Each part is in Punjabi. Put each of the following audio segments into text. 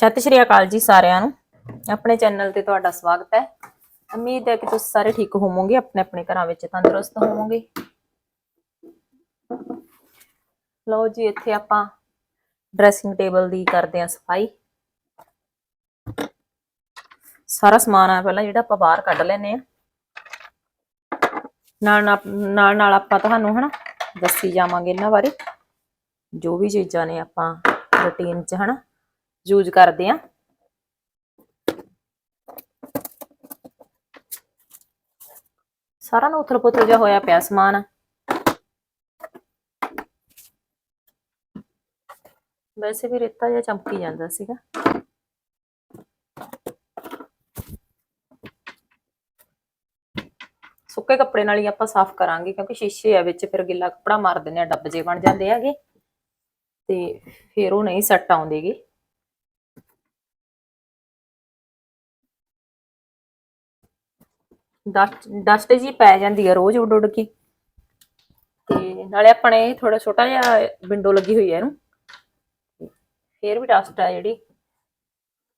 ਸਤਿ ਸ਼੍ਰੀ ਅਕਾਲ ਜੀ ਸਾਰਿਆਂ ਨੂੰ। ਆਪਣੇ ਚੈਨਲ ਤੇ ਤੁਹਾਡਾ ਸਵਾਗਤ ਹੈ। ਉਮੀਦ ਹੈ ਕਿ ਤੁਸੀਂ ਸਾਰੇ ਠੀਕ ਹੋਵੋਗੇ, ਆਪਣੇ ਆਪਣੇ ਘਰਾਂ ਵਿੱਚ ਤੰਦਰੁਸਤ ਹੋਵੋਗੇ। ਲਓ ਜੀ, ਇੱਥੇ ਆਪਾਂ ਡਰੈਸਿੰਗ ਟੇਬਲ ਦੀ ਕਰਦੇ ਹਾਂ ਸਫ਼ਾਈ। ਸਾਰਾ ਸਮਾਨ ਆ, ਪਹਿਲਾਂ ਜਿਹੜਾ ਆਪਾਂ ਬਾਹਰ ਕੱਢ ਲੈਨੇ ਆ ਨਾਲ ਨਾਲ ਨਾਲ ਆਪਾਂ ਤੁਹਾਨੂੰ ਹਨਾ ਦੱਸੀ ਜਾਵਾਂਗੇ ਇਹਨਾਂ ਬਾਰੇ। ਜੋ ਵੀ ਚੀਜ਼ਾਂ ਨੇ ਆਪਾਂ ਰੁਟੀਨ 'ਚ ਹਨਾ। ਯੂਜ਼ ਕਰਦੇ ਆ। ਸਾਰਾ ਨੂੰ ਉਥਲ ਪੁਥਲ ਜਿਹਾ ਹੋਇਆ ਪਿਆ ਸਮਾਨ। ਵੈਸੇ ਵੀ ਰੇਤਾ ਜਿਹਾ ਚਮਕੀ ਜਾਂਦਾ ਸੀਗਾ। ਸੁੱਕੇ ਕੱਪੜੇ ਨਾਲ ਹੀ ਆਪਾਂ ਸਾਫ਼ ਕਰਾਂਗੇ, ਕਿਉਂਕਿ ਸ਼ੀਸ਼ੇ ਆ ਵਿੱਚ ਫਿਰ ਗਿੱਲਾ ਕੱਪੜਾ ਮਾਰ ਦਿੰਦੇ ਆ, ਡੱਬ ਜੇ ਬਣ ਜਾਂਦੇ ਹੈਗੇ। ਤੇ ਫਿਰ ਉਹ ਨਹੀਂ ਸੈੱਟ ਆਉਂਦੇਗੇ। ਡਸਟ ਡਸਟ ਜੀ ਪੈ ਜਾਂਦੀ ਹੈ ਰੋਜ਼ ਉੱਡ ਉੱਡ ਕੇ। ਤੇ ਨਾਲੇ ਆਪਣੇ ਥੋੜਾ ਛੋਟਾ ਜਿਹਾ ਵਿੰਡੋ ਲੱਗੀ ਹੋਈ ਹੈ ਇਹਨੂੰ। ਫੇਰ ਵੀ ਡਸਟ ਆ ਜਿਹੜੀ,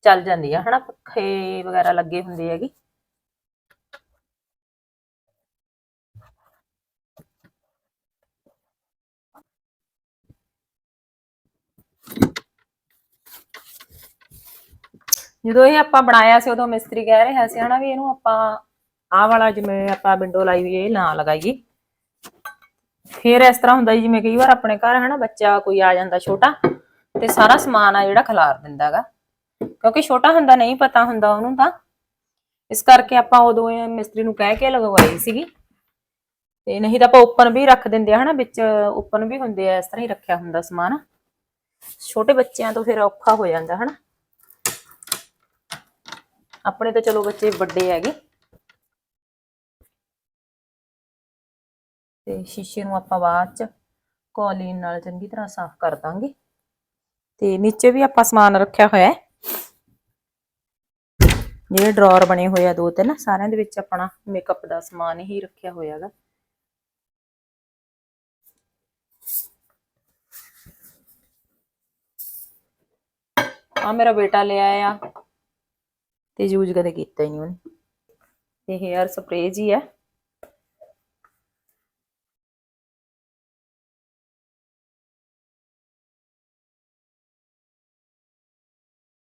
ਚੱਲ ਜਾਂਦੀ ਆ, ਹਨਾ, ਪੱਖੇ ਵਗੈਰਾ ਲੱਗੇ ਹੁੰਦੇ ਹੈਗੇ। ਜਦੋਂ ਇਹ ਆਪਾਂ ਬਣਾਇਆ ਸੀ, ਉਦੋਂ ਮਿਸਤਰੀ ਕਹਿ ਰਿਹਾ ਸੀ, ਹਨਾ, ਵੀ ਇਹਨੂੰ ਆਪਾਂ ਆਹ ਵਾਲਾ ਜਿਵੇਂ ਆਪਾਂ ਵਿੰਡੋ ਲਾਈ ਹੋਈ ਹੈ ਇਹ ਨਾ ਲਗਾਈਏ। ਫਿਰ ਇਸ ਤਰ੍ਹਾਂ ਹੁੰਦਾ ਜਿਵੇਂ ਕਈ ਵਾਰ ਆਪਣੇ ਘਰ ਹਨਾ ਬੱਚਾ ਕੋਈ ਆ ਜਾਂਦਾ ਛੋਟਾ, ਤੇ ਸਾਰਾ ਸਮਾਨ ਆ ਜਿਹੜਾ ਖਿਲਾਰ ਦਿੰਦਾਗਾ ਕਿਉਂਕਿ ਛੋਟਾ ਹੁੰਦਾ, ਨਹੀਂ ਪਤਾ ਹੁੰਦਾ ਉਹਨੂੰ ਤਾਂ। ਇਸ ਕਰਕੇ ਆਪਾਂ ਉਦੋਂ ਮਿਸਤਰੀ ਨੂੰ ਕਹਿ ਕੇ ਲਗਵਾਈ ਸੀਗੀ। ਤੇ ਨਹੀਂ ਤਾਂ ਆਪਾਂ ਓਪਨ ਵੀ ਰੱਖ ਦਿੰਦੇ ਆ ਹਨਾ, ਵਿੱਚ ਓਪਨ ਵੀ ਹੁੰਦੇ ਆ, ਇਸ ਤਰ੍ਹਾਂ ਹੀ ਰੱਖਿਆ ਹੁੰਦਾ ਸਮਾਨ। ਛੋਟੇ ਬੱਚਿਆਂ ਤੋਂ ਫਿਰ ਔਖਾ ਹੋ ਜਾਂਦਾ ਹਨਾ। ਆਪਣੇ ਤਾਂ ਚਲੋ ਬੱਚੇ ਵੱਡੇ ਹੈਗੇ। ਤੇ ਸ਼ੀਸ਼ੇ ਨੂੰ ਆਪਾਂ ਬਾਅਦ ਚ ਕੋਲੀਨ ਨਾਲ ਚੰਗੀ ਤਰ੍ਹਾਂ ਸਾਫ਼ ਕਰ ਦਾਂਗੇ। ਤੇ ਨੀਚੇ ਵੀ ਆਪਾਂ ਸਮਾਨ ਰੱਖਿਆ ਹੋਇਆ ਹੈ। ਜਿਹੜੇ ਡਰਾਅਰ ਬਣੇ ਹੋਏ ਆ ਦੋ ਤਿੰਨ, ਸਾਰਿਆਂ ਦੇ ਵਿੱਚ ਆਪਣਾ ਮੇਕਅਪ ਦਾ ਸਮਾਨ ਹੀ ਰੱਖਿਆ ਹੋਇਆ ਹੈਗਾ ਆ ਮੇਰਾ ਬੇਟਾ ਲੈ ਆਇਆ ਤੇ ਯੂਜ਼ ਕਦੇ ਕੀਤਾ ਹੀ ਨਹੀਂ ਉਹਨੇ। ਤੇ ਹੇਅਰ ਸਪਰੇਅ ਜੀ ਹੈ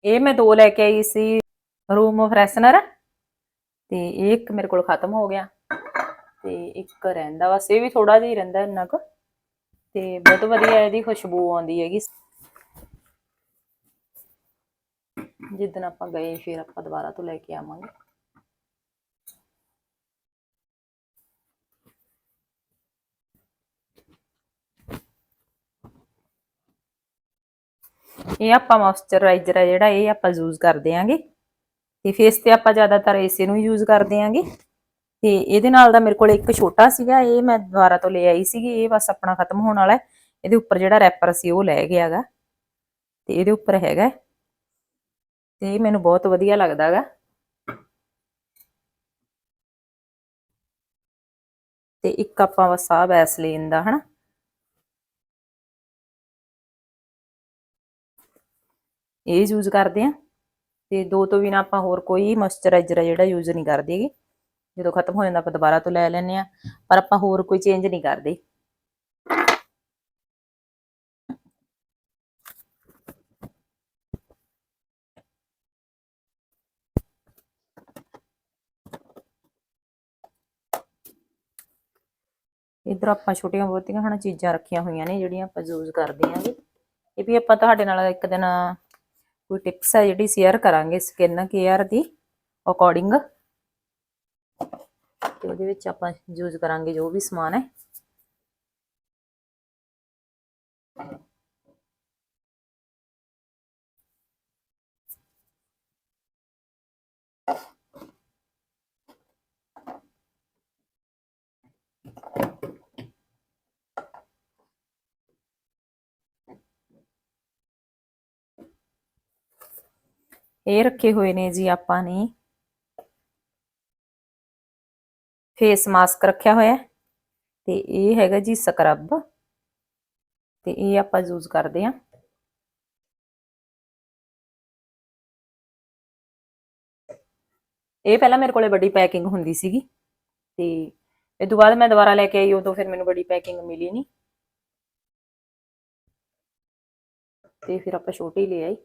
ਇਹ ਮੈਂ ਦੋ ਲੈ ਕੇ ਆਈ ਸੀ ਰੂਮ ਫਰੈਸ਼ਨਰ ਤੇ ਇਹ ਇੱਕ ਮੇਰੇ ਕੋਲ ਖਤਮ ਹੋ ਗਿਆ ਤੇ ਇੱਕ ਰਹਿੰਦਾ ਬਸ, ਇਹ ਵੀ ਥੋੜਾ ਜਿਹਾ ਹੀ ਰਹਿੰਦਾ ਇੰਨਾ ਕੁ ਤੇ ਬਹੁਤ ਵਧੀਆ ਇਹਦੀ ਖੁਸ਼ਬੂ ਆਉਂਦੀ ਹੈਗੀ। ਜਿੱਦਣ ਆਪਾਂ ਗਏ, ਫਿਰ ਆਪਾਂ ਦੁਬਾਰਾ ਤੋਂ ਲੈ ਕੇ ਆਵਾਂਗੇ। ਇਹ ਆਪਾਂ ਮੋਇਸਚਰਾਈਜ਼ਰ ਹੈ ਜਿਹੜਾ, ਇਹ ਆਪਾਂ ਯੂਜ਼ ਕਰਦੇ ਆਂਗੇ। ਤੇ ਫੇਸ ਤੇ ਆਪਾਂ ਜ਼ਿਆਦਾਤਰ ਇਸੇ ਨੂੰ ਯੂਜ਼ ਕਰਦੇ ਆਂਗੇ। ਤੇ ਇਹਦੇ ਨਾਲ ਦਾ ਮੇਰੇ ਕੋਲ ਇੱਕ ਛੋਟਾ ਸੀਗਾ, ਇਹ ਮੈਂ ਦੁਬਾਰਾ ਤੋਂ ਲੈ ਆਈ ਸੀਗੀ, ਇਹ ਬਸ ਆਪਣਾ ਖਤਮ ਹੋਣ ਵਾਲਾ ਇਹਦੇ ਉੱਪਰ ਜਿਹੜਾ ਰੈਪਰ ਸੀ, ਉਹ ਲੈ ਗਿਆਗਾ ਤੇ ਇਹਦੇ ਉੱਪਰ ਹੈਗਾ ਤੇ ਇਹ ਮੈਨੂੰ ਬਹੁਤ ਵਧੀਆ ਲੱਗਦਾ ਹੈਗਾ ਤੇ ਇੱਕ ਆਪਾਂ ਬਸ ਆ ਵੈਸਲੀਨ ਦਾ, ਹਨਾ? ਇਹ ਯੂਜ਼ ਕਰਦੇ ਆ ਤੇ ਦੋ ਤੋਂ ਬਿਨਾ ਆਪਾਂ ਹੋਰ ਕੋਈ ਮੋਇਸਚਰਾਈਜ਼ਰ ਜਿਹੜਾ ਯੂਜ਼ ਨਹੀਂ ਕਰਦੇ ਜਦੋਂ ਖਤਮ ਹੋ ਜਾਂਦਾ ਆਪਾਂ ਦੁਬਾਰਾ ਤੋਂ ਲੈ ਲੈਨੇ ਆ ਪਰ ਆਪਾਂ ਹੋਰ ਕੋਈ ਚੇਂਜ ਨਹੀਂ ਕਰਦੇ। ਇਧਰ ਆਪਾਂ ਛੋਟੀਆਂ ਬਹੁਤੀਆਂ ਹਨਾ ਚੀਜ਼ਾਂ ਰੱਖੀਆਂ ਹੋਈਆਂ ਨੇ ਜਿਹੜੀਆਂ ਆਪਾਂ ਯੂਜ਼ ਕਰਦੇ ਆਂਗੇ ਇਹ ਵੀ ਆਪਾਂ ਤੁਹਾਡੇ ਨਾਲ ਇੱਕ ਦਿਨ ਕੋਈ ਟਿਪਸ ਹੈ ਜਿਹੜੀ ਸ਼ੇਅਰ ਕਰਾਂਗੇ ਸਕਿਨ ਕੇਅਰ ਦੀ ਅਕੋਰਡਿੰਗ ਤੇ ਉਹਦੇ ਵਿੱਚ ਆਪਾਂ ਯੂਜ਼ ਕਰਾਂਗੇ ਜੋ ਵੀ ਸਮਾਨ ਹੈ। ਇਹ ਰੱਖੇ ਹੋਏ ਨੇ ਜੀ ਆਪਾਂ ਨੇ। ਫੇਸ ਮਾਸਕ ਰੱਖਿਆ ਹੋਇਆ ਤੇ ਇਹ ਹੈਗਾ ਜੀ ਸਕਰਬ ਤੇ ਇਹ ਆਪਾਂ ਯੂਜ਼ ਕਰਦੇ ਆ ਇਹ ਪਹਿਲਾਂ ਮੇਰੇ ਕੋਲੇ ਵੱਡੀ ਪੈਕਿੰਗ ਹੁੰਦੀ ਸੀਗੀ ਤੇ ਇਹ ਤੋਂ ਬਾਅਦ ਮੈਂ ਦੁਬਾਰਾ ਲੈ ਕੇ ਆਈ ਉਦੋਂ ਫਿਰ ਮੈਨੂੰ ਵੱਡੀ ਪੈਕਿੰਗ ਮਿਲੀ ਨਹੀਂ ਤੇ ਫਿਰ ਆਪਾਂ ਛੋਟੀ ਲੈ ਆਈ।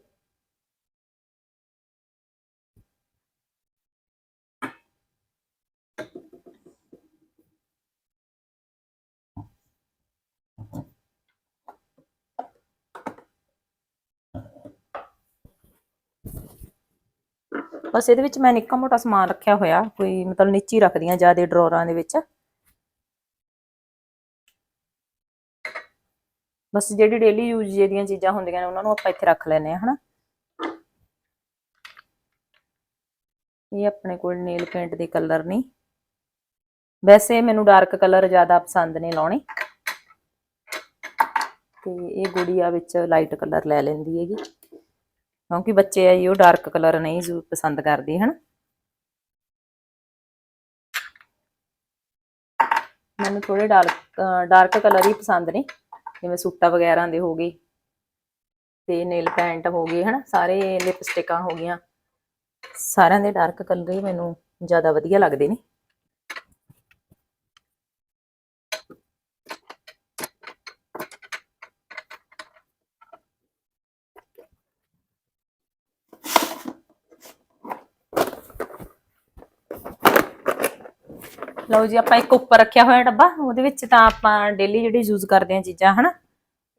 ਬਸ ਇਹਦੇ ਵਿੱਚ ਮੈਂ ਨਿੱਕਾ ਮੋਟਾ ਸਮਾਨ ਰੱਖਿਆ ਹੋਇਆ, ਕੋਈ ਮਤਲਬ ਨੀਚੀ ਰੱਖਦੀਆਂ ਜ਼ਿਆਦਾ ਆ ਡਰਾਅਰਾਂ ਦੇ ਵਿੱਚ। ਬਸ ਜਿਹੜੀ ਡੇਲੀ ਯੂਜ਼ ਦੀਆਂ ਚੀਜ਼ਾਂ ਹੁੰਦੀਆਂ ਨੇ ਉਹਨਾਂ ਨੂੰ ਆਪਾਂ ਇੱਥੇ ਰੱਖ ਲੈਨੇ ਆ ਹਨਾ। ਇਹ ਆਪਣੇ ਕੋਲ ਨੇਲ ਪੇਂਟ ਦੇ ਕਲਰ ਨਹੀਂ ਵੈਸੇ ਮੈਨੂੰ ਡਾਰਕ ਕਲਰ ਜ਼ਿਆਦਾ ਪਸੰਦ ਨੇ ਲਾਉਣੇ। ਤੇ ਇਹ ਗੁੜੀਆ ਵਿੱਚ ਲਾਈਟ ਕਲਰ ਲੈ ਲੈਂਦੀ ਹੈਗੀ। ਕਿਉਂਕਿ ਬੱਚੇ ਆ ਜੀ, ਉਹ ਡਾਰਕ ਕਲਰ ਨਹੀਂ ਜ਼ੂ ਪਸੰਦ ਕਰਦੇ, ਹਨ? ਮੈਨੂੰ ਥੋੜੇ ਡਾਰਕ ਡਾਰਕ ਕਲਰ ਹੀ ਪਸੰਦ ਨੇ, ਜਿਵੇਂ ਸੂਟਾਂ ਵਗੈਰਾ ਦੇ ਹੋ ਗਏ, ਤੇ ਨੇਲ ਪੈਂਟ ਹੋ ਗਏ, ਹਨਾ? ਸਾਰੇ ਲਿਪਸਟਿਕਾਂ ਹੋ ਗਈਆਂ। ਸਾਰਿਆਂ ਦੇ ਡਾਰਕ ਕਲਰ ਹੀ ਮੈਨੂੰ ਜ਼ਿਆਦਾ ਵਧੀਆ ਲੱਗਦੇ ਨੇ। ਲਓ ਜੀ, ਆਪਾਂ ਇੱਕ ਉੱਪਰ ਰੱਖਿਆ ਹੋਇਆ ਡੱਬਾ, ਉਹਦੇ ਵਿੱਚ ਤਾਂ ਆਪਾਂ ਡੇਲੀ ਜਿਹੜੀ ਯੂਜ਼ ਕਰਦੇ ਆ ਚੀਜ਼ਾਂ, ਹਨਾ?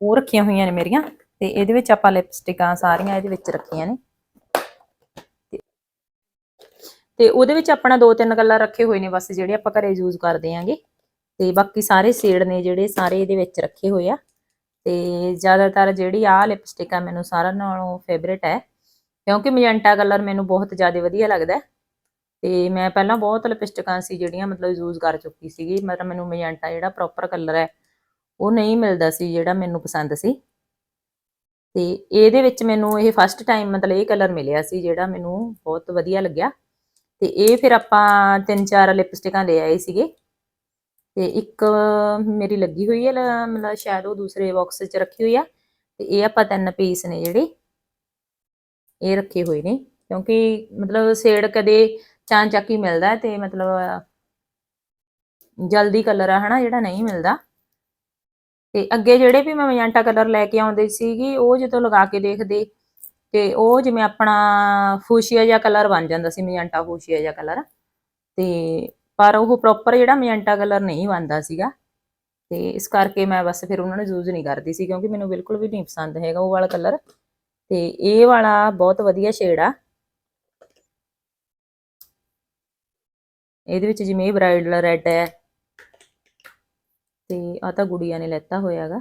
ਉਹ ਰੱਖੀਆਂ ਹੋਈਆਂ ਨੇ ਮੇਰੀਆਂ, ਤੇ ਇਹਦੇ ਵਿੱਚ ਆਪਾਂ ਲਿਪਸਟਿਕਾਂ ਸਾਰੀਆਂ ਇਹਦੇ ਵਿੱਚ ਰੱਖੀਆਂ ਨੇ। ਤੇ- ਉਹਦੇ ਵਿੱਚ ਆਪਣਾ ਦੋ ਤਿੰਨ ਕਲਰ ਰੱਖੇ ਹੋਏ ਨੇ, ਬਸ ਜਿਹੜੇ ਆਪਾਂ ਘਰੇ ਯੂਜ਼ ਕਰਦੇ ਆਂਗੇ ਤੇ ਬਾਕੀ ਸਾਰੇ ਸ਼ੇਡ ਨੇ ਜਿਹੜੇ, ਸਾਰੇ ਇਹਦੇ ਵਿੱਚ ਰੱਖੇ ਹੋਏ ਆ। ਤੇ ਜ਼ਿਆਦਾਤਰ ਜਿਹੜੀ ਆ ਲਿਪਸਟਿਕ ਆ, ਮੈਨੂੰ ਸਾਰਿਆਂ ਨਾਲੋਂ ਫੇਵਰੇਟ ਹੈ। ਕਿਉਂਕਿ ਮੈਜੈਂਟਾ ਕਲਰ ਮੈਨੂੰ ਬਹੁਤ ਜ਼ਿਆਦਾ ਵਧੀਆ ਲੱਗਦਾ ਹੈ। ਤੇ ਮੈਂ ਪਹਿਲਾਂ ਬਹੁਤ ਲਿਪਸਟਿਕਾਂ ਸੀ ਜਿਹੜੀਆਂ ਮਤਲਬ ਯੂਜ਼ ਕਰ ਚੁੱਕੀ ਸੀਗੀ, ਮਤਲਬ ਮੈਨੂੰ ਮੈਜੈਂਟਾ ਜਿਹੜਾ ਪ੍ਰੋਪਰ ਕਲਰ ਹੈ, ਉਹ ਨਹੀਂ ਮਿਲਦਾ ਸੀ ਜਿਹੜਾ ਮੈਨੂੰ ਪਸੰਦ ਸੀ। ਤੇ ਇਹਦੇ ਵਿੱਚ ਮੈਨੂੰ ਇਹ ਫਸਟ ਟਾਈਮ ਮਤਲਬ ਇਹ ਕਲਰ ਮਿਲਿਆ ਸੀ ਜਿਹੜਾ ਮੈਨੂੰ ਬਹੁਤ ਵਧੀਆ ਲੱਗਿਆ। ਤੇ ਇਹ ਫਿਰ ਆਪਾਂ ਤਿੰਨ ਚਾਰ ਲਿਪਸਟਿਕਾਂ ਲੈ ਆਏ ਸੀਗੇ। ਤੇ ਇੱਕ ਮੇਰੀ ਲੱਗੀ ਹੋਈ ਹੈ ਮਤਲਬ ਸ਼ਾਇਦ ਉਹ ਦੂਸਰੇ ਬਾਕਸ 'ਚ ਰੱਖੀ ਹੋਈ ਆ। ਤੇ ਇਹ ਆਪਾਂ ਤਿੰਨ ਪੀਸ ਨੇ ਜਿਹੜੇ, ਇਹ ਰੱਖੇ ਹੋਏ ਨੇ। ਕਿਉਂਕਿ ਮਤਲਬ ਸੇੜ ਕਦੇ ਚਾਂ ਚੱਕ ਹੀ ਮਿਲਦਾ ਹੈ ਤੇ ਮਤਲਬ, ਜਲਦੀ ਕਲਰ ਆ ਹਨਾ, ਜਿਹੜਾ ਨਹੀਂ ਮਿਲਦਾ। ਤੇ ਅੱਗੇ ਜਿਹੜੇ ਵੀ ਮੈਂ ਮੈਜੈਂਟਾ ਕਲਰ ਲੈ ਕੇ ਆਉਂਦੀ ਸੀਗੀ, ਉਹ ਜਦੋਂ ਲਗਾ ਕੇ ਦੇਖਦੇ, ਤੇ ਉਹ ਜਿਵੇਂ ਆਪਣਾ ਫੂਸ਼ੀਆ ਜਿਹਾ ਕਲਰ ਬਣ ਜਾਂਦਾ ਸੀ, ਮੈਜੈਂਟਾ ਫੂਸ਼ੀਆ ਜਿਹਾ ਕਲਰ ਤੇ ਪਰ ਉਹ ਪ੍ਰੋਪਰ ਜਿਹੜਾ ਮੈਜੈਂਟਾ ਕਲਰ ਨਹੀਂ ਬਣਦਾ ਸੀਗਾ। ਤੇ ਇਸ ਕਰਕੇ ਮੈਂ ਬਸ ਫਿਰ ਉਹਨਾਂ ਨੂੰ ਯੂਜ਼ ਨਹੀਂ ਕਰਦੀ ਸੀ, ਕਿਉਂਕਿ ਮੈਨੂੰ ਬਿਲਕੁਲ ਵੀ ਨਹੀਂ ਪਸੰਦ ਹੈਗਾ ਉਹ ਵਾਲਾ ਕਲਰ ਤੇ ਇਹ ਵਾਲਾ ਬਹੁਤ ਵਧੀਆ ਸ਼ੇਡ ਆ। ਇਹਦੇ ਵਿੱਚ ਜਿਵੇਂ ਇਹ ਬ੍ਰਾਈਡਲ ਰੈੱਡ ਹੈ। ਤੇ ਆ ਤਾਂ ਗੁੜੀਆ ਨੇ ਲੈਤਾ ਹੋਇਆਗਾ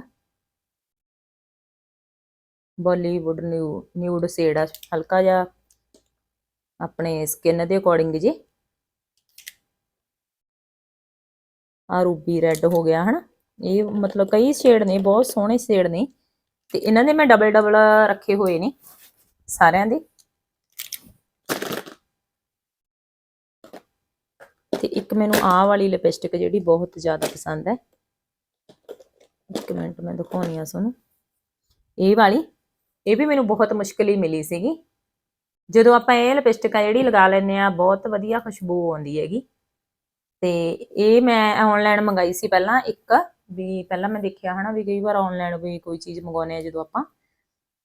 ਬਾਲੀਵੁੱਡ ਨਿਊ, ਨਿਊਡ ਸ਼ੇਡ ਆ, ਹਲਕਾ ਜਿਹਾ ਆਪਣੇ ਸਕਿਨ ਦੇ ਅਕੋਰਡਿੰਗ ਜੀ। ਆ ਰੂਬੀ ਰੈੱਡ ਹੋ ਗਿਆ ਹਨਾ। ਇਹ ਮਤਲਬ ਕਈ ਸ਼ੇਡ ਨੇ, ਬਹੁਤ ਸੋਹਣੇ ਸ਼ੇਡ ਨੇ। ਤੇ ਇਹਨਾਂ ਦੇ ਮੈਂ ਡਬਲ ਡਬਲ ਰੱਖੇ ਹੋਏ ਨੇ ਸਾਰਿਆਂ ਦੇ ਤੇ ਇੱਕ ਮੈਨੂੰ ਆਹ ਵਾਲੀ ਲਿਪਸਟਿਕ ਜਿਹੜੀ ਬਹੁਤ ਜ਼ਿਆਦਾ ਪਸੰਦ ਹੈ। ਇੱਕ ਮਿੰਟ, ਮੈਂ ਦਿਖਾਉਣੀ ਆ ਤੁਹਾਨੂੰ। ਇਹ ਵਾਲੀ, ਇਹ ਵੀ ਮੈਨੂੰ ਬਹੁਤ ਮੁਸ਼ਕਿਲ ਹੀ ਮਿਲੀ ਸੀਗੀ। ਜਦੋਂ ਆਪਾਂ ਇਹ ਲਿਪਸਟਿਕ ਆ ਜਿਹੜੀ ਲਗਾ ਲੈਂਦੇ ਆ, ਬਹੁਤ ਵਧੀਆ ਖੁਸ਼ਬੂ ਆਉਂਦੀ ਹੈਗੀ। ਤੇ ਇਹ ਮੈਂ ਆਨਲਾਈਨ ਮੰਗਾਈ ਸੀ ਪਹਿਲਾਂ ਇੱਕ, ਵੀ ਪਹਿਲਾਂ ਮੈਂ ਦੇਖਿਆ ਹਨਾ, ਵੀ ਕਈ ਵਾਰ ਆਨਲਾਈਨ ਵੀ ਕੋਈ ਚੀਜ਼ ਮੰਗਾਉਨੇ ਆ ਜਦੋਂ ਆਪਾਂ।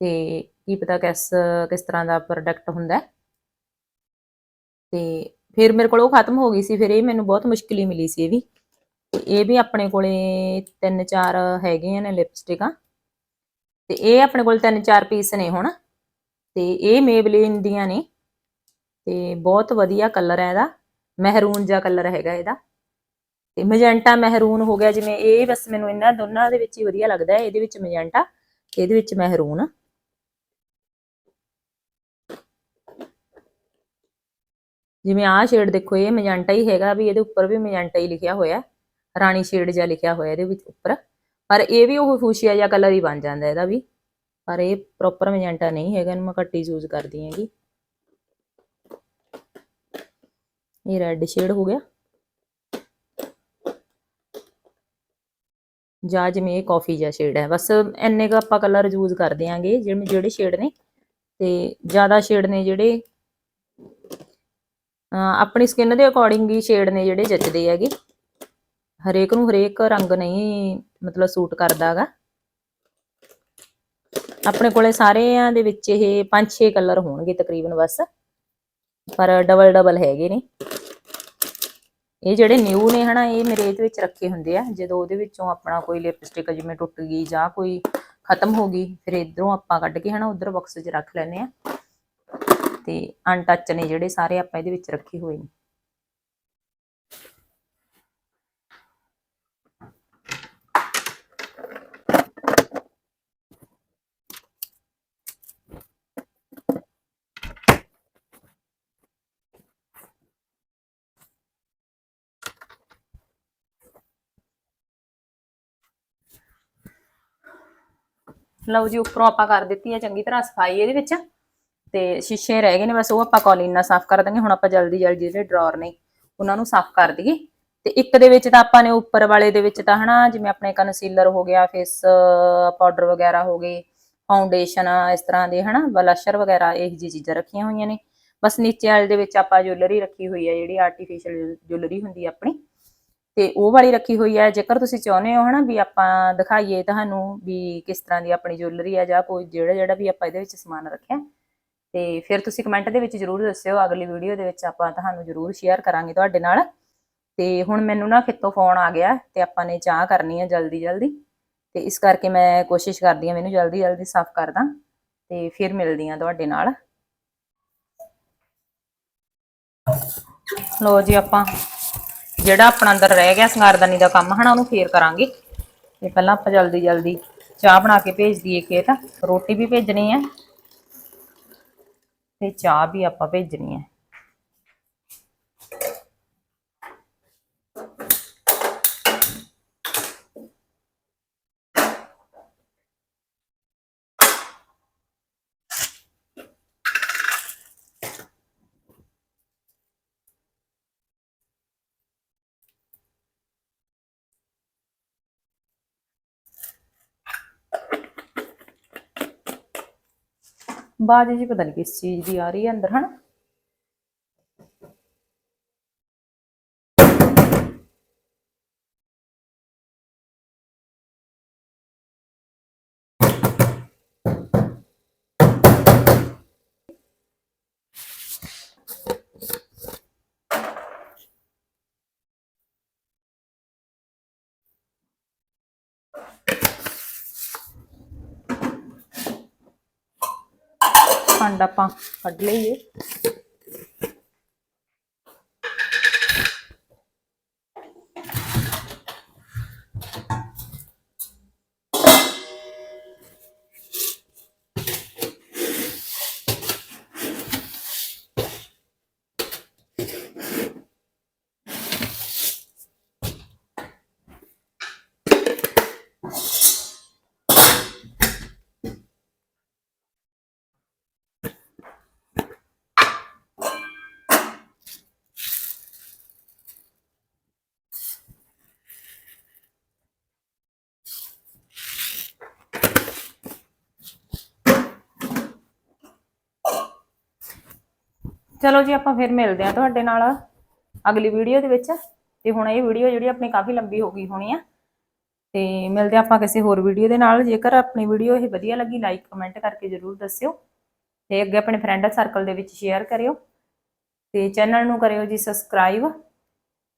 ਤੇ ਕੀ ਪਤਾ ਕਿਸ ਕਿਸ ਤਰ੍ਹਾਂ ਦਾ ਪ੍ਰੋਡਕਟ ਹੁੰਦਾ ਹੈ। ਤੇ ਫਿਰ ਮੇਰੇ ਕੋਲ ਉਹ ਖਤਮ ਹੋ ਗਈ ਸੀ, ਫਿਰ ਇਹ ਮੈਨੂੰ ਬਹੁਤ ਮੁਸ਼ਕਿਲ ਹੀ ਮਿਲੀ ਸੀ ਇਹ ਵੀ। ਇਹ ਵੀ ਆਪਣੇ ਕੋਲੇ ਤਿੰਨ ਚਾਰ ਹੈਗੀਆਂ ਨੇ ਲਿਪਸਟਿਕਾਂ ਤੇ ਇਹ ਆਪਣੇ ਕੋਲ ਤਿੰਨ ਚਾਰ ਪੀਸ ਨੇ ਹੁਣ। ਤੇ ਇਹ ਮੇਬਲਿਨ ਦੀਆਂ ਨੇ। ਤੇ ਬਹੁਤ ਵਧੀਆ ਕਲਰ ਹੈ ਇਹਦਾ। ਮਹਿਰੂਨ ਜਿਹਾ ਕਲਰ ਹੈਗਾ ਇਹਦਾ। ਤੇ ਮੈਜੈਂਟਾ ਮਹਿਰੂਨ ਹੋ ਗਿਆ, ਜਿਵੇਂ ਇਹ ਬਸ ਮੈਨੂੰ ਇਹਨਾਂ ਦੋਨਾਂ ਦੇ ਵਿੱਚ ਹੀ ਵਧੀਆ ਲੱਗਦਾ ਹੈ। ਇਹਦੇ ਵਿੱਚ ਮੈਜੈਂਟਾ ਤੇ ਇਹਦੇ ਵਿੱਚ ਮਹਿਰੂਨ ਜਿਵੇਂ ਆਹ ਸ਼ੇਡ ਦੇਖੋ, ਇਹ ਮੈਜੈਂਟਾ ਹੀ ਹੈਗਾ ਵੀ ਇਹਦੇ ਉੱਪਰ ਵੀ ਮੈਜੈਂਟਾ ਹੀ ਲਿਖਿਆ ਹੋਇਆ ਰਾਣੀ ਸ਼ੇਡ ਜਿਹਾ ਲਿਖਿਆ ਹੋਇਆ ਇਹਦੇ ਵਿੱਚ ਉੱਪਰ। ਪਰ ਇਹ ਵੀ ਉਹ ਫੂਸ਼ੀਆ ਜਿਹਾ ਕਲਰ ਹੀ ਬਣ ਜਾਂਦਾ ਇਹਦਾ ਵੀ। ਪਰ ਇਹ ਪ੍ਰੋਪਰ ਮੈਜੈਂਟਾ ਨਹੀਂ ਹੈਗਾ, ਇਹਨੂੰ ਮੈਂ ਘੱਟ ਯੂਜ਼ ਕਰਦੀ ਹੈਗੀ। ਇਹ ਰੈੱਡ ਸ਼ੇਡ ਹੋ ਗਿਆ। ਜਾਂ ਜਿਵੇਂ ਇਹ ਕਾਫੀ ਜਿਹਾ ਸ਼ੇਡ ਹੈ। ਬਸ ਇੰਨੇ ਕ ਆਪਾਂ ਕਲਰ ਯੂਜ਼ ਕਰਦੇ ਆਂਗੇ ਜਿਵੇਂ ਜਿਹੜੇ ਸ਼ੇਡ ਨੇ। ਤੇ ਜ਼ਿਆਦਾ ਸ਼ੇਡ ਨੇ ਜਿਹੜੇ ਆਪਣੀ ਸਕਿਨ ਦੇ ਅਕੋਰਡਿੰਗ ਹੀ ਸ਼ੇਡ ਨੇ ਜਿਹੜੇ ਜੱਚਦੇ ਹੈਗੇ। ਹਰੇਕ ਨੂੰ ਹਰੇਕ ਰੰਗ ਨਹੀਂ ਮਤਲਬ ਸੂਟ ਕਰਦਾਗਾ ਆਪਣੇ ਕੋਲੇ ਸਾਰਿਆਂ ਦੇ ਵਿੱਚ ਇਹ 5-6 ਕਲਰ ਹੋਣਗੇ ਤਕਰੀਬਨ ਬਸ। ਪਰ ਡਬਲ ਡਬਲ ਹੈਗੇ ਨੇ। ਇਹ ਜਿਹੜੇ ਨਿਊ ਨੇ ਹਨਾ, ਇਹ ਮੇਰੇ ਇਹਦੇ ਵਿੱਚ ਰੱਖੇ ਹੁੰਦੇ ਆ। ਜਦੋਂ ਉਹਦੇ ਵਿੱਚੋਂ ਆਪਣਾ ਕੋਈ ਲਿਪਸਟਿਕ ਜਿਵੇਂ ਟੁੱਟ ਗਈ ਜਾਂ ਕੋਈ ਖਤਮ ਹੋ ਗਈ, ਫਿਰ ਇਧਰੋਂ ਆਪਾਂ ਕੱਢ ਕੇ ਹਨਾ, ਉਧਰ ਬਾਕਸ 'ਚ ਰੱਖ ਲੈਨੇ ਆ। ਤੇ ਅਨਟੱਚ ਨੇ ਜਿਹੜੇ ਸਾਰੇ ਆਪਾਂ ਇਹਦੇ ਵਿੱਚ ਰੱਖੇ ਹੋਏ ਨੇ। ਲਓ ਜੀ, ਉੱਪਰੋਂ ਆਪਾਂ ਕਰ ਦਿੱਤੀ ਹੈ ਚੰਗੀ ਤਰ੍ਹਾਂ ਸਫ਼ਾਈ ਇਹਦੇ ਵਿੱਚ। ਤੇ ਸ਼ੀਸ਼ੇ ਰਹਿ ਗਏ ਨੇ, ਬਸ ਉਹ ਆਪਾਂ ਕੌਲੀਨ ਨਾਲ ਸਾਫ਼ ਕਰ ਦਾਂਗੇ, ਹੁਣ ਆਪਾਂ ਜਲਦੀ ਜਲਦੀ ਜਿਹੜੇ ਡਰਾਅਰ ਨੇ, ਉਹਨਾਂ ਨੂੰ ਸਾਫ਼ ਕਰ ਦਈਏ। ਤੇ ਇੱਕ ਦੇ ਵਿੱਚ ਤਾਂ ਆਪਾਂ ਨੇ ਉੱਪਰ ਵਾਲੇ ਦੇ ਵਿੱਚ ਤਾਂ ਹਨਾ, ਜਿਵੇਂ ਆਪਣੇ ਕਨਸੀਲਰ ਹੋ ਗਿਆ ਫੇਸ ਪਾਊਡਰ ਵਗੈਰਾ ਹੋ ਗਏ ਫਾਊਂਡੇਸ਼ਨ ਇਸ ਤਰ੍ਹਾਂ ਦੇ ਹਨਾ ਬਲਸ਼ਰ ਵਗੈਰਾ, ਇਹ ਜੀ ਚੀਜ਼ਾਂ ਰੱਖੀਆਂ ਹੋਈਆਂ ਨੇ। ਬਸ ਨੀਚੇ ਵਾਲੇ ਦੇ ਵਿੱਚ ਆਪਾਂ ਜੁਐਲਰੀ ਰੱਖੀ ਹੋਈ ਹੈ ਜਿਹੜੀ ਆਰਟੀਫੀਸ਼ੀਅਲ ਜੁਐਲਰੀ ਹੁੰਦੀ ਹੈ ਆਪਣੀ। ਤੇ ਉਹ ਵਾਲੀ ਰੱਖੀ ਹੋਈ ਹੈ ਜੇਕਰ ਤੁਸੀਂ ਚਾਹੁੰਦੇ ਹੋ ਹਨਾ, ਵੀ ਆਪਾਂ ਦਿਖਾਈਏ ਤੁਹਾਨੂੰ ਵੀ ਕਿਸ ਤਰ੍ਹਾਂ ਦੀ ਆਪਣੀ ਜੁਐਲਰੀ ਹੈ ਜਾਂ ਕੋਈ ਜਿਹੜਾ ਜਿਹੜਾ ਵੀ ਆਪਾਂ ਇਹਦੇ ਵਿੱਚ ਸਮਾਨ ਰੱਖਿਆ। ਤੇ ਫਿਰ ਤੁਸੀਂ ਕਮੈਂਟ ਦੇ ਵਿੱਚ ਜਰੂਰ ਦੱਸਿਓ, ਅਗਲੀ ਵੀਡੀਓ ਦੇ ਵਿੱਚ ਆਪਾਂ ਤੁਹਾਨੂੰ ਜਰੂਰ ਸ਼ੇਅਰ ਕਰਾਂਗੇ ਤੁਹਾਡੇ ਨਾਲ। ਤੇ ਹੁਣ ਮੈਨੂੰ ਨਾ ਕਿਤੋਂ ਫੋਨ ਆ ਗਿਆ ਤੇ ਆਪਾਂ ਨੇ ਚਾਹ ਕਰਨੀ ਹੈ ਜਲਦੀ ਜਲਦੀ। ਤੇ ਇਸ ਕਰਕੇ ਮੈਂ ਕੋਸ਼ਿਸ਼ ਕਰਦੀ ਹਾਂ ਮੈਨੂੰ ਜਲਦੀ ਜਲਦੀ ਸਾਫ਼ ਕਰਦਾ ਤੇ ਫਿਰ ਮਿਲਦੀ ਹਾਂ ਤੁਹਾਡੇ ਨਾਲ। ਲੋ ਜੀ ਆਪਾਂ, ਜਿਹੜਾ ਆਪਣਾ ਅੰਦਰ ਰਹਿ ਗਿਆ ਸੰਗਾਰਦਾਨੀ ਦਾ ਕੰਮ ਹਨਾ, ਉਹਨੂੰ ਫੇਰ ਕਰਾਂਗੇ। ਤੇ ਪਹਿਲਾਂ ਆਪਾਂ ਜਲਦੀ ਜਲਦੀ ਚਾਹ ਬਣਾ ਕੇ ਭੇਜ ਦਈਏ ਖੇਤ। ਰੋਟੀ ਵੀ ਭੇਜਣੀ ਹੈ ਤੇ ਚਾਹ ਵੀ ਆਪਾਂ ਭੇਜਣੀ ਹੈ। ਬਾਜ ਜੀ ਪਤਾ ਨਹੀਂ ਕਿਸ ਚੀਜ਼ ਦੀ ਆ ਰਹੀ ਹੈ ਅੰਦਰ ਹਨਾ? ਖੰਡ ਆਪਾਂ ਕੱਢ ਲਈਏ। ਚਲੋ ਜੀ, ਆਪਾਂ ਫਿਰ ਮਿਲਦੇ ਹਾਂ ਤੁਹਾਡੇ ਨਾਲ ਅਗਲੀ ਵੀਡੀਓ ਦੇ ਵਿੱਚ। ਤੇ ਹੁਣ ਇਹ ਵੀਡੀਓ ਜਿਹੜੀ ਆਪਣੀ ਕਾਫੀ ਲੰਬੀ ਹੋ ਗਈ ਹੋਣੀ ਆ। ਤੇ ਮਿਲਦੇ ਹਾਂ ਆਪਾਂ ਕਿਸੇ ਹੋਰ ਵੀਡੀਓ ਦੇ ਨਾਲ। ਜੇਕਰ ਆਪਣੀ ਵੀਡੀਓ ਇਹ ਵਧੀਆ ਲੱਗੀ ਲਾਈਕ ਕਮੈਂਟ ਕਰਕੇ ਜਰੂਰ ਦੱਸਿਓ। ਤੇ ਅੱਗੇ ਆਪਣੇ ਫਰੈਂਡ ਸਰਕਲ ਦੇ ਵਿੱਚ ਸ਼ੇਅਰ ਕਰਿਓ। ਤੇ ਚੈਨਲ ਨੂੰ ਕਰਿਓ ਜੀ ਸਬਸਕ੍ਰਾਈਬ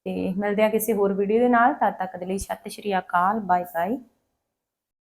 ਤੇ ਮਿਲਦੇ ਹਾਂ ਕਿਸੇ ਹੋਰ ਵੀਡੀਓ ਦੇ ਨਾਲ। ਤਦ ਤੱਕ ਦੇ ਲਈ ਸਤਿ ਸ਼੍ਰੀ ਅਕਾਲ ਬਾਏ ਬਾਏ